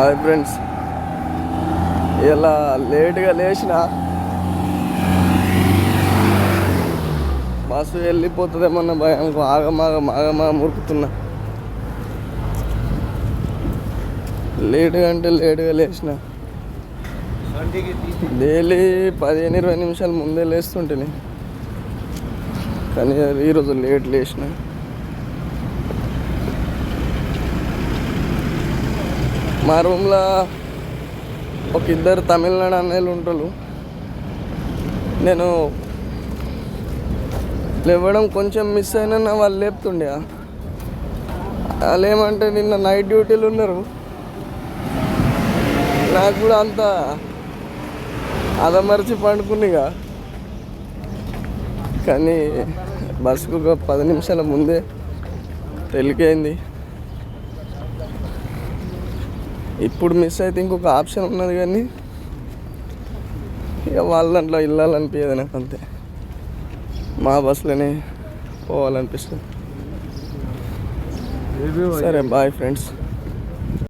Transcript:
Hi friends. ఇలా లేట్గా లేచిన బస్సు వెళ్ళిపోతుందేమన్న భయం ఆగమాగం ఆగమాగం మురుకుతున్నా లేటుగా అంటే లేటుగా లేచిన. డైలీ పదిహేను ఇరవై నిమిషాలు ముందే లేస్తుంటేనే. కానీ ఈరోజు లేట్ లేచిన. మా రూమ్లో ఒక ఇద్దరు తమిళనాడు అన్నయ్యలు ఉంటారు. నేను లేవడం కొంచెం మిస్ అయినా వాళ్ళు లేపుతుండే. వాళ్ళు ఏమంటే నిన్న నైట్ డ్యూటీలు ఉన్నారు. నాకు కూడా అంత అదమరిచి పండుకునిగా. కానీ బస్సుకు ఒక పది నిమిషాల ముందే తెలికైంది ఇప్పుడు మిస్ అయితే ఇంకొక ఆప్షన్ ఉన్నది కానీ ఇక వాళ్ళ దాంట్లో వెళ్ళాలనిపించదు నాకు అంతే. మా బస్సులోనే పోవాలనిపిస్తుంది. సరే బాయ్ ఫ్రెండ్స్